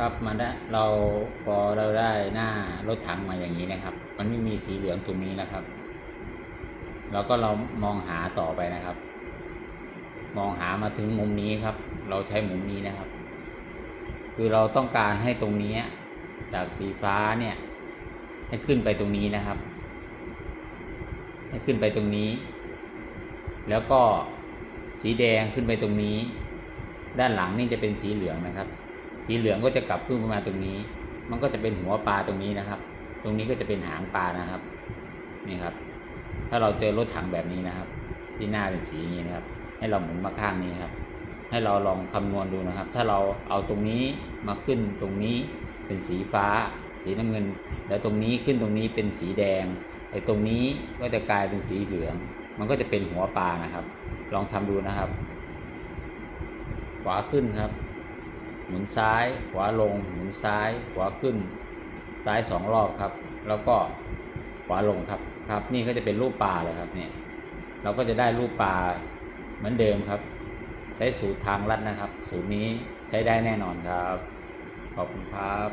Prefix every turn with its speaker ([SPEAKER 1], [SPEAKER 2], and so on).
[SPEAKER 1] ครับมันได้เราพอเราได้หน้ารถถังมาอย่างนี้นะครับ มันไม่มีสีเหลืองตรงนี้นะครับเราก็เรามองหาต่อไปนะครับ มองหามาถึงมุมนี้ครับ เราใช้มุมนี้นะครับ คือเราต้องการให้ตรงนี้จากสีฟ้าเนี่ยให้ขึ้นไปตรงนี้นะครับ ให้ขึ้นไปตรงนี้ แล้วก็สีแดงขึ้นไปตรงนี้ ด้านหลังนี่จะเป็นสีเหลืองนะครับ สีเหลืองก็จะกลับขึ้นมาตรงนี้ มันก็จะเป็นหัวปลาตรงนี้นะครับ ตรงนี้ก็จะเป็นหางปลานะครับนี่ครับ ถ้าเราเจอรถถังแบบนี้นะครับ ที่หน้าเป็นสีอย่างนี้นะครับ ให้เราหมุนมาข้างนี้ครับ ให้เราลองคำนวณดูนะครับ ถ้าเราเอาตรงนี้มาขึ้นตรงนี้เป็นสีฟ้า สีน้ำเงิน แล้วตรงนี้ขึ้นตรงนี้เป็นสีแดงไอ้ตรงนี้ก็จะกลายเป็นสีเหลือง มันก็จะเป็นหัวปลานะครับ ลองทำดูนะครับ ขวาขึ้นครับ หมุนซ้าย ขวาลง หมุนซ้าย ขวาขึ้น ซ้ายสองรอบครับ แล้วก็ขวาลงครับ ครับ นี่ก็จะเป็นรูปปลาเลยครับเนี่ย เราก็จะได้รูปปลาเหมือนเดิมครับ ใช้สูตรทางลัดนะครับ สูตรนี้ใช้ได้แน่นอนครับ ขอบคุณครับ